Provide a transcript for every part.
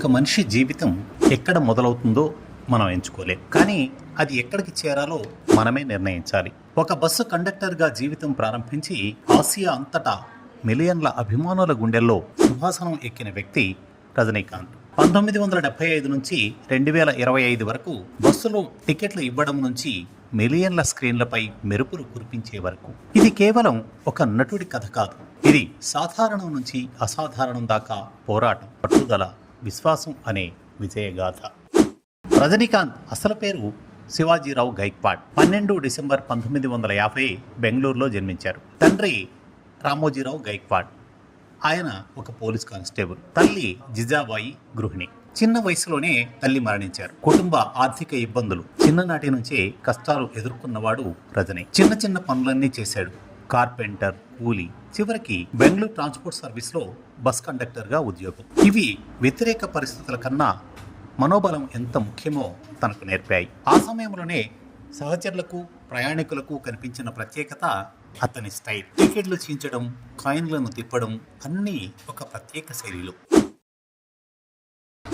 ఒక మనిషి జీవితం ఎక్కడ మొదలవుతుందో మనం ఎంచుకోలేం. కానీ అది ఎక్కడికి చేరాలో మనమే నిర్ణయించాలి. ఒక బస్సు కండక్టర్గా జీవితం ప్రారంభించి ఆసియా అంతటా మిలియన్ల అభిమానుల గుండెల్లో సింహాసనం ఎక్కిన వ్యక్తి రజనీకాంత్. పంతొమ్మిది వందల డెబ్బై ఐదు నుంచి రెండు వేల ఇరవై ఐదు వరకు బస్సులో టికెట్లు ఇవ్వడం నుంచి మిలియన్ల స్క్రీన్లపై మెరుపులు కురిపించే వరకు. ఇది కేవలం ఒక నటుడి కథ కాదు. ఇది సాధారణం నుంచి అసాధారణం దాకా పోరాటం. పట్టుదల విశ్వాసం అనే విజయగాథ. రజనీకాంత్ అసలు పేరు శివాజీరావు గైక్వాడ్ పన్నెండు డిసెంబర్ పంతొమ్మిది వందల యాభై బెంగళూరులో జన్మించారు. తండ్రి రామోజీరావు గైక్వాడ్ ఆయన ఒక పోలీస్ కానిస్టేబుల్. తల్లి జిజాబాయి గృహిణి. చిన్న వయసులోనే తల్లి మరణించారు. కుటుంబ ఆర్థిక ఇబ్బందులు. చిన్ననాటి నుంచే కష్టాలు ఎదుర్కొన్నవాడు రజని. చిన్న చిన్న పనులన్నీ చేశాడు. కార్పెంటర్ కూలీ. చివరికి బెంగళూరు ట్రాన్స్పోర్ట్ సర్వీస్లో బస్ కండక్టర్గా ఉద్యోగం. ఇవి వ్యతిరేక పరిస్థితుల కన్నా మనోబలం ఎంత ముఖ్యమో తనకు నేర్పాయి. ఆ సమయంలోనే సహచరులకు ప్రయాణికులకు కనిపించిన ప్రత్యేకత అతని స్టైల్. టికెట్లు చీంచడం కాయిన్లను తిప్పడం అన్నీ ఒక ప్రత్యేక శైలిలు.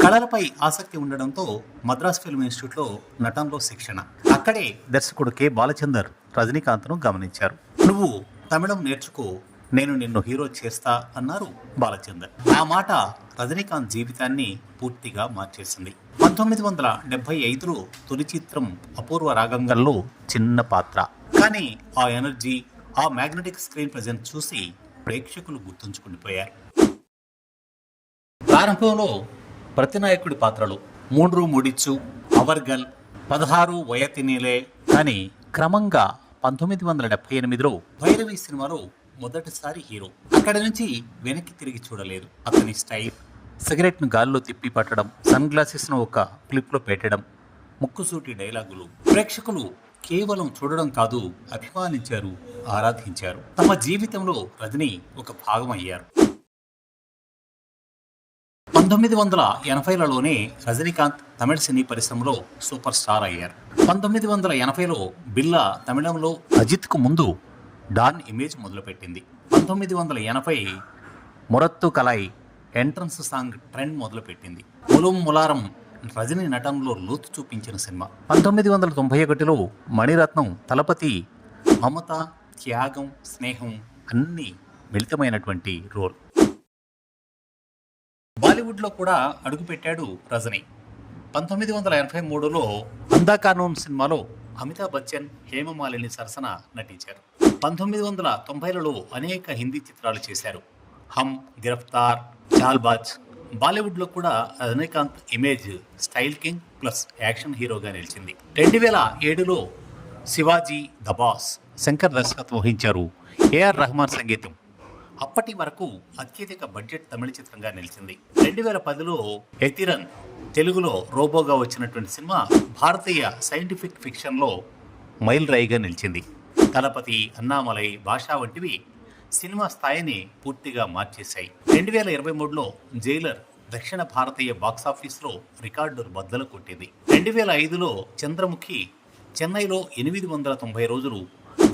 కళలపై ఆసక్తి ఉండడంతో మద్రాస్ ఫిల్మ్ ఇన్స్టిట్యూట్లో నటనలో శిక్షణ. అక్కడే దర్శకుడు కె. బాలచందర్ రజనీకాంత్ను గమనించారు. నువ్వు తమిళం నేర్చుకో నేను నిన్ను హీరో చేస్తా అన్నారు బాలచందర్. ఆ మాట రజనీకాంత్ జీవితాన్ని పూర్తిగా మార్చేసింది. పంతొమ్మిది వందల డెబ్బై ఐదులో తొలి చిత్రం అపూర్వ రాగంగల్లో చిన్న పాత్ర. కానీ ఆ ఎనర్జీ ఆ మ్యాగ్నెటిక్ స్క్రీన్ ప్రజెంట్ చూసి ప్రేక్షకులు గుర్తుంచుకుండిపోయారు. ప్రారంభంలో ప్రతినాయకుడి పాత్రలు మూడు ముడిచ్చు అవర్గల్ పదహారు వయతినీలే. కానీ క్రమంగా పంతొమ్మిది వందల డెబ్బై ఎనిమిదిలో భైరవి సినిమాలో మొదటిసారి హీరో. అక్కడి నుంచి వెనక్కి తిరిగి చూడలేదు. అతని స్టైల్ సిగరెట్ను గాల్లో తిప్పి పట్టడం సన్ గ్లాసెస్ను ఒక క్లిప్లో పెట్టడం ముక్కుసూటి డైలాగులు. ప్రేక్షకులు కేవలం చూడడం కాదు అభిమానించారు ఆరాధించారు. తమ జీవితంలో రజనీ ఒక భాగం అయ్యారు. పంతొమ్మిది వందల ఎనభైలలోనే రజనీకాంత్ తమిళ సినీ పరిశ్రమలో సూపర్ స్టార్ అయ్యారు. పంతొమ్మిది వందల ఎనభైలో బిర్లా తమిళంలో అజిత్కు ముందు డాన్ ఇమేజ్ మొదలుపెట్టింది. పంతొమ్మిది వందల ఎనభై Murattu Kalai entrance song trend మొదలుపెట్టింది. ములం ములారం రజని నటనలో లోతు చూపించిన సినిమా. పంతొమ్మిది వందల తొంభై ఒకటిలో మణిరత్నం తలపతి మమత త్యాగం స్నేహం అన్నీ మిళితమైనటువంటి రోల్. బాలీవుడ్లో కూడా అడుగుపెట్టాడు రజని. పంతొమ్మిది వందల ఎనభై మూడులో అందా కానూన్ సినిమాలో అమితాబ్ బచ్చన్ హేమమాలిని సరసన నటించారు. పంతొమ్మిది వందల తొంభైలలో అనేక హిందీ చిత్రాలు చేశారు. హమ్ గిరఫ్తార్ చాల్బాజ్ బాలీవుడ్లో కూడా Rajinikanth image style king plus action హీరోగా నిలిచింది. రెండు వేల ఏడులో శివాజీ ద బాస్ శంకర్ దర్శకత్వం వహించారు ఏఆర్ రెహమాన్ సంగీతం. అప్పటి వరకు అత్యధిక బడ్జెట్ తమిళ చిత్రంగా నిలిచింది. రెండు వేల పదిలో ఎతిరన్ తెలుగులో రోబోగా వచ్చినటువంటి సినిమా భారతీయ సైంటిఫిక్ ఫిక్షన్లో మైల్ రైగా నిలిచింది. తలపతి అన్నామలై భాష వంటివి సినిమా స్థాయిని పూర్తిగా మార్చేశాయి. రెండు వేల ఇరవై మూడులో జైలర్ దక్షిణ భారతీయ బాక్సాఫీస్లో రికార్డు బద్దలు కొట్టింది. రెండు వేల ఐదులో చంద్రముఖి చెన్నైలో ఎనిమిది వందల తొంభై రోజులు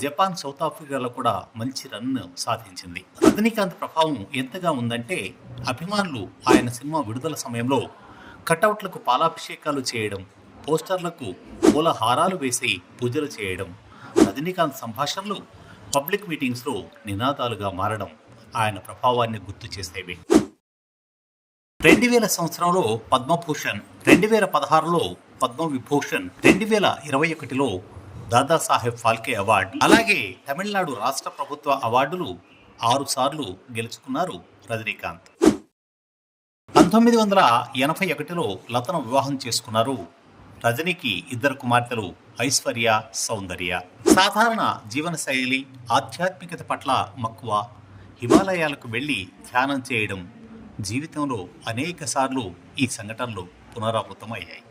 జపాన్ సౌత్ ఆఫ్రికాలో కూడా మంచి రన్ సాధించింది. రజనీకాంత్ ప్రభావం ఎంతగా ఉందంటే అభిమానులు ఆయన సినిమా విడుదల సమయంలో కటౌట్లకు పాలాభిషేకాలు చేయడం పోస్టర్లకు పూలహారాలు వేసి పూజలు చేయడం రజనీకాంత్ సంభాషణలు పబ్లిక్ మీటింగ్స్లో నినాదాలుగా మారడం ఆయన ప్రభావాన్ని గుర్తు చేసేవి. రెండు వేల సంవత్సరంలో పద్మభూషణ్ రెండు వేల పదహారులో పద్మవిభూషణ్ రెండు వేల ఇరవై ఒకటిలో దాదాసాహెబ్ ఫాల్కే అవార్డు అలాగే తమిళనాడు రాష్ట్ర ప్రభుత్వ అవార్డులు ఆరు సార్లు గెలుచుకున్నారు రజనీకాంత్. పంతొమ్మిది వందల ఎనభై ఒకటిలో లతను వివాహం చేసుకున్నారు రజనీకి ఇద్దరు కుమార్తెలు ఐశ్వర్య సౌందర్య. సాధారణ జీవన శైలి ఆధ్యాత్మికత పట్ల మక్కువ హిమాలయాలకు వెళ్ళి ధ్యానం చేయడం జీవితంలో అనేక సార్లు ఈ సంఘటనలు పునరావృతమయ్యాయి.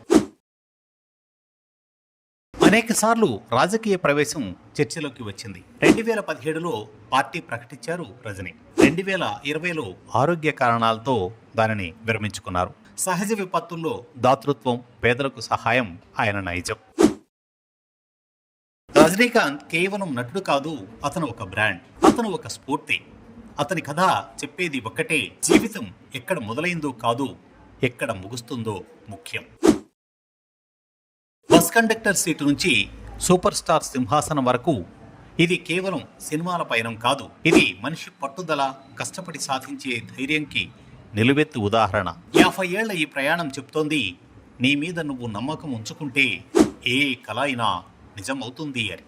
అనేక సార్లు రాజకీయ ప్రవేశం చర్చలోకి వచ్చింది. రెండు వేల పదిహేడులో పార్టీ ప్రకటించారు రజని. రెండు వేల ఇరవైలో ఆరోగ్య కారణాలతో దానిని విరమించుకున్నారు. సహజ విపత్తుల్లో దాతృత్వం పేదలకు సహాయం ఆయన నైజం. రజనీకాంత్ కేవలం నటుడు కాదు అతను ఒక బ్రాండ్ అతను ఒక స్ఫూర్తి. అతని కథ చెప్పేది ఒక్కటే జీవితం ఎక్కడ మొదలైందో కాదు ఎక్కడ ముగుస్తుందో ముఖ్యం. బస్ కండక్టర్ సీటు నుంచి సూపర్ స్టార్ సింహాసనం వరకు ఇది కేవలం సినిమాల పయనం కాదు ఇది మనిషి పట్టుదల కష్టపడి సాధించే ధైర్యంకి నిలువెత్తి ఉదాహరణ. యాభై ఏళ్ళ ఈ ప్రయాణం చెప్తోంది. నీ మీద నువ్వు నమ్మకం ఉంచుకుంటే ఏ కళ అయినా నిజమవుతుంది అని.